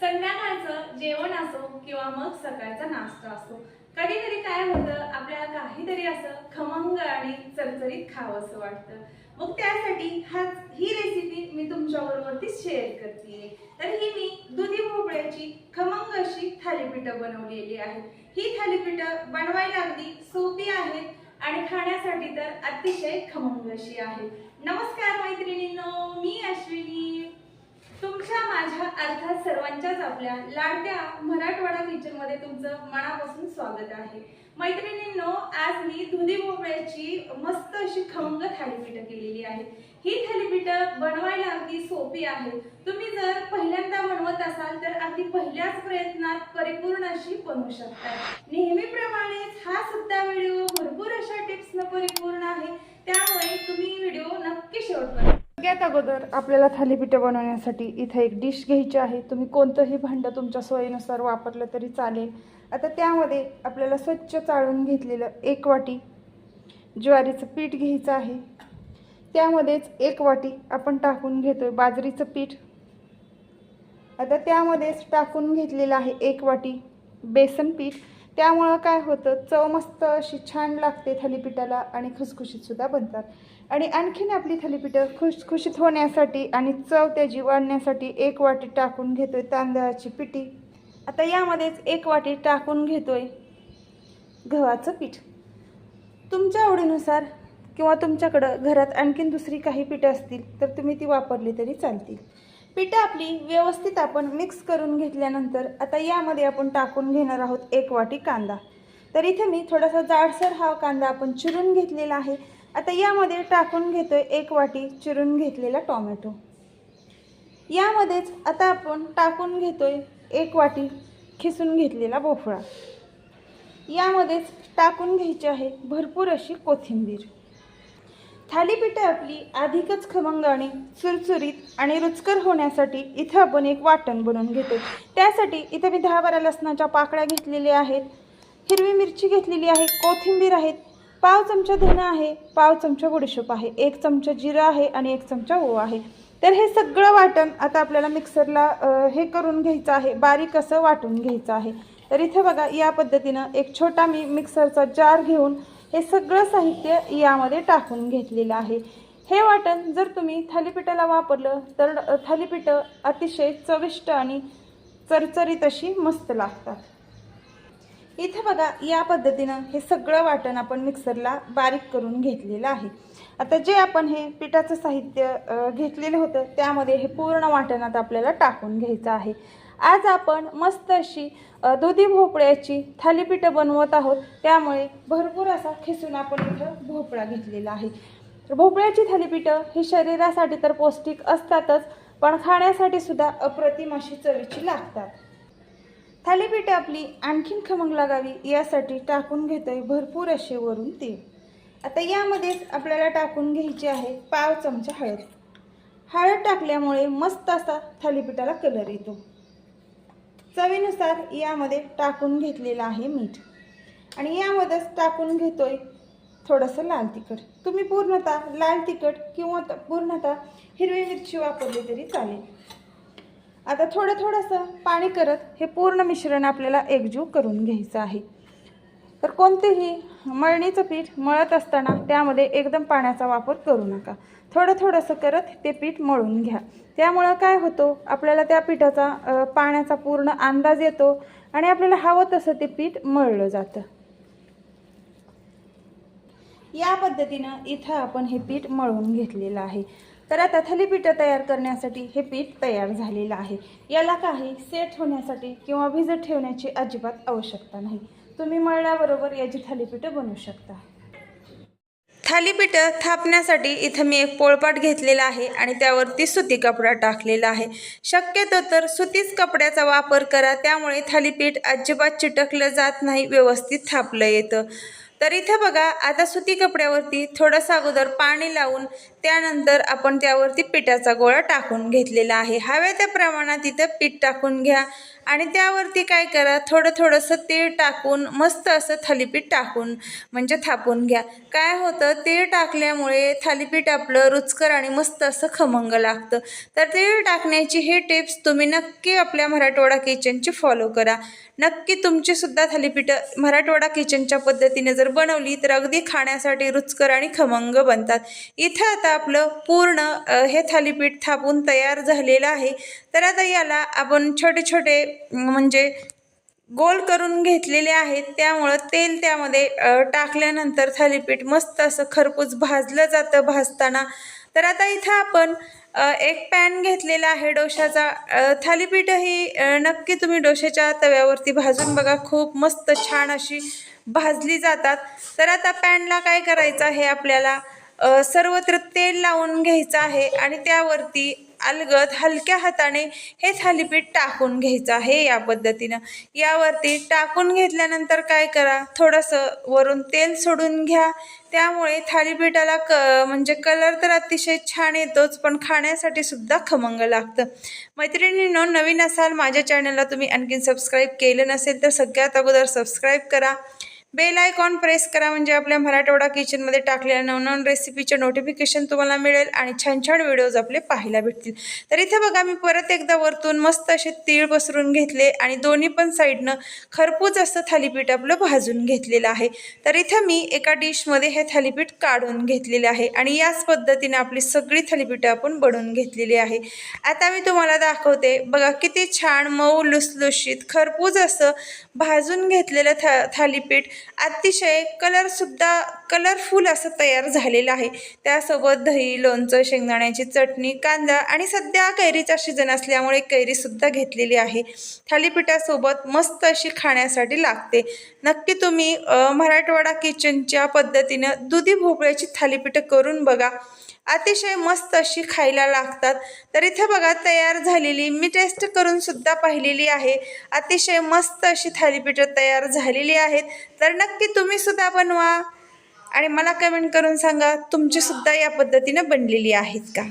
संध्याकाळचं जेवण असो किंवा मग सकाळचा नाश्ता असो कधी कधी काय होतं आपल्याला काहीतरी असं खमंग आणि चरचरीत खावं असं वाटतं. मग त्यासाठी हा ही रेसिपी मी तुमच्याबरोबरती शेअर करते तर ही मी दुधी भोपळ्याची खमंग अशी थालीपीठं बनवलेली आहेत. ही थालीपीठं बनवायला अगदी सोपी आहेत आणि खाण्यासाठी तर अतिशय खमंग अशी आहे नमस्कार मैत्रिणींनो मी अश्विनी तुमच्या माझ्या अर्थात सर्वांच्याच आपल्या लाडक्या मराठवाडा किचनमध्ये तुमचं मनापासून स्वागत आहे. मैत्रिणींनो आज मी दुधी भोपळ्याची मस्त अशी खमंग थालीपीठं केलेली आहे. ही थालीपीठं बनवायला अगदी सोपी आहे. तुम्ही जर पहिल्यांदा बनवत असाल तर अगदी पहिल्याच प्रयत्नात परिपूर्ण अशी बनवू शकता. नेहमीप्रमाणेच हा सुद्धा व्हिडिओ भरपूर अशा टिप्सनं परिपूर्ण आहे. सगळ्यात अगोदर आपल्याला थालीपीठं बनवण्यासाठी इथं एक डिश घ्यायची आहे. तुम्ही कोणतंही भांडं तुमच्या सोयीनुसार वापरलं तरी चालेल. आता त्यामध्ये आपल्याला स्वच्छ चाळून घेतलेलं एक वाटी ज्वारीचं पीठ घ्यायचं आहे. त्यामध्येच एक वाटी आपण टाकून घेतो आहे बाजरीचं पीठ. आता त्यामध्येच टाकून घेतलेलं आहे एक वाटी बेसन पीठ. त्यामुळं काय होतं चव मस्त अशी छान लागते थालीपीठाला आणि खुसखुशीतसुद्धा बनतात. आणि आणखीन आपली थालीपीठं खुशखुशीत होण्यासाठी आणि चव त्याची वाढण्यासाठी एक वाटी टाकून घेतोय तांदळाची पिठी. आता यामध्येच एक वाटी टाकून घेतोय गव्हाचं पीठ. तुमच्या आवडीनुसार किंवा तुमच्याकडं घरात आणखीन दुसरी काही पिठं असतील तर तुम्ही ती वापरली तरी चालतील. पिठं आपली व्यवस्थित आपण मिक्स करून घेतल्यानंतर आता यामध्ये आपण टाकून घेणार आहोत एक वाटी कांदा. तर इथे मी थोडासा जाडसर हा कांदा आपण चिरून घेतलेला आहे. आता यामध्ये टाकून घेतोय एक वाटी चिरून घेतलेला टोमॅटो. यामध्येच आता आपण टाकून घेतोय एक वाटी खिसून घेतलेला भोपळा. यामध्येच टाकून घ्यायची आहे भरपूर अशी कोथिंबीर. थालीपीठं आपली अधिकच खमंग आणि चुरचुरीत आणि रुचकर होण्यासाठी इथं आपण एक वाटण बनवून घेतो. त्यासाठी इथं मी दहा बारा लसणाच्या पाकळ्या घेतलेल्या आहेत. हिरवी मिरची घेतलेली आहे कोथिंबीर आहेत पाव चमचा धनं आहे पाव चमचा बडीशोप आहे एक चमचा जिरं आहे आणि एक चमचा ओवा आहे. तर हे सगळं वाटण आता आपल्याला मिक्सरला हे करून घ्यायचं आहे बारीक असं वाटून घ्यायचं आहे. तर इथं बघा या पद्धतीनं एक छोटा मी मिक्सरचा जार घेऊन हे सगळं साहित्य यामध्ये टाकून घेतलेलं आहे. हे वाटण जर तुम्ही थालीपीठाला वापरलं तर थालीपीठं अतिशय चविष्ट आणि चरचरीत अशी मस्त लागतात. इथे बघा या पद्धतीनं हे सगळं वाटण आपण मिक्सरला बारीक करून घेतलेलं आहे. आता जे आपण हे पिठाचं साहित्य घेतलेलं होतं त्यामध्ये हे पूर्ण वाटणात आपल्याला टाकून घ्यायचं आहे. आज आपण मस्त अशी दुधी भोपळ्याची थालीपीठं बनवत आहोत. त्यामुळे भरपूर असा खिसून आपण इथं भोपळा घेतलेला आहे. भोपळ्याची थालीपीठं ही शरीरासाठी तर पौष्टिक असतातच पण खाण्यासाठी सुद्धा अप्रतिम अशी चवीची लागतात. थालीपीठ आपली आणखीन खमंग लागावी यासाठी टाकून घेतोय भरपूर असे वरून तेल. आता यामध्येच आपल्याला टाकून घ्यायची आहे पाव चमचा हळद. हळद टाकल्यामुळे मस्त असा थालीपीठाला कलर येतो. चवीनुसार यामध्ये टाकून घेतलेलं आहे मीठ. आणि यामध्येच टाकून घेतोय थोडंसं लाल तिखट. तुम्ही पूर्णतः लाल तिखट किंवा पूर्णतः हिरवी मिरची वापरली तरी चालेल. आता थोडं थोडंसं पाणी करत हे पूर्ण मिश्रण आपल्याला एकजीव करून घ्यायचं आहे. तर कोणतेही मळणीचं पीठ मळत असताना त्यामध्ये एकदम पाण्याचा वापर करू नका. थोडं थोडंसं करत ते पीठ मळून घ्या. त्यामुळं काय होतो आपल्याला त्या पिठाचा पाण्याचा पूर्ण अंदाज येतो आणि आपल्याला हवं तसं ते पीठ मळलं जातं. या पद्धतीनं इथं आपण हे पीठ मळून घेतलेलं आहे. तर आता थालीपीठं तयार करण्यासाठी हे पीठ तयार झालेलं आहे. याला काही सेट होण्यासाठी किंवा भिजत ठेवण्याची अजिबात आवश्यकता नाही. तुम्ही मळल्याबरोबर याची थालीपीठं बनवू शकता. थालीपीठं थापण्यासाठी इथं मी एक पोळपाट घेतलेला आहे आणि त्यावरती सुती कपडा टाकलेला आहे. शक्यतो तर सुतीच कपड्याचा वापर करा त्यामुळे थालीपीठ अजिबात चिटकलं जात नाही व्यवस्थित थापलं येतं. तर इथं बघा आता सुती कपड्यावरती थोडंसं अगोदर पाणी लावून त्यानंतर आपण त्यावरती पिठाचा गोळा टाकून घेतलेला आहे. हव्या त्या प्रमाणात इथं पीठ टाकून घ्या. आणि त्यावरती काय करा थोडं थोडंसं तेल टाकून मस्त असं थालीपीठ टाकून म्हणजे थापून घ्या. काय होतं तेल टाकल्यामुळे थालीपीठ आपलं रुचकर आणि मस्त असं खमंग लागतं. तर तेल टाकण्याची हे टिप्स तुम्ही नक्की आपल्या मराठवाडा किचनची फॉलो करा. नक्की तुमचीसुद्धा थालीपीठं मराठवाडा किचनच्या पद्धतीने जर बनवली तर अगदी खाण्यासाठी रुचकर आणि खमंग बनतात. इथं आता आपलं पूर्ण हे थालीपीठ थापून तयार झालेलं आहे. तर आता याला आपण छोटे छोटे म्हणजे गोल करून घेतलेले आहेत त्यामुळं तेल त्यामध्ये टाकल्यानंतर थालीपीठ मस्त असं खरपूस भाजलं जातं भाजताना. तर आता इथं आपण एक पॅन घेतलेला आहे डोशाचा थालीपीठही नक्की तुम्ही डोशाच्या तव्यावरती भाजून बघा. खूप मस्त छान अशी भाजली जातात. तर आता पॅनला काय करायचं आहे आपल्याला? सर्वत्र तेल लावून घ्यायचं आहे आणि त्यावरती अलगद हलक्या हाताने हे थालीपीठ टाकून घ्यायचं आहे या पद्धतीनं. यावरती टाकून घेतल्यानंतर काय करा थोडंसं वरून तेल सोडून घ्या. त्यामुळे थालीपीठाला क म्हणजे कलर तर अतिशय छान येतोच पण खाण्यासाठी सुद्धा खमंग लागतं. मैत्रिणींनो नवीन असाल माझ्या चॅनलला तुम्ही आणखीन सबस्क्राईब केलं नसेल तर सगळ्यात अगोदर सबस्क्राईब करा. बेल आयकॉन प्रेस करा म्हणजे आपल्या मराठवाडा किचनमध्ये टाकलेल्या नवनवन रेसिपीचे नोटिफिकेशन तुम्हाला मिळेल आणि छान छान व्हिडिओज आपले पाहायला भेटतील. तर इथे बघा मी परत एकदा वरतून मस्त असे तीळ पसरून घेतले आणि दोन्ही पण साईडनं खरपूज असं थालीपीठ आपलं भाजून घेतलेलं आहे. तर इथं मी एका डिशमध्ये हे थालीपीठ काढून घेतलेले आहे आणि याच पद्धतीने आपली सगळी थालीपीठं आपण बनवून घेतलेली आहे. आता मी तुम्हाला दाखवते बघा किती छान मऊ लुसलुशीत खरपूज असं भाजून घेतलेलं था थालीपीठ अतिशय कलरसुद्धा कलरफुल असं तयार झालेलं आहे. त्यासोबत दही लोणचं शेंगदाण्याची चटणी कांदा आणि सध्या कैरीचा सीजन असल्यामुळे कैरीसुद्धा घेतलेली आहे. थालीपीठासोबत मस्त अशी खाण्यासाठी लागते. नक्की तुम्ही मराठवाडा किचनच्या पद्धतीनं दुधी भोपळ्याची थालीपीठं करून बघा. अतिशय मस्त अशी खायला लागतात. तर इथे बघा तयार झालेली मी टेस्ट करून सुद्धा पाहिलेली आहे. अतिशय मस्त अशी थालीपीठं तयार झालेली आहेत. तर नक्की तुम्ही सुद्धा बनवा. आणि मला कमेंट करून सांगा तुमची सुद्धा या पद्धतीनं बनलेली आहेत का?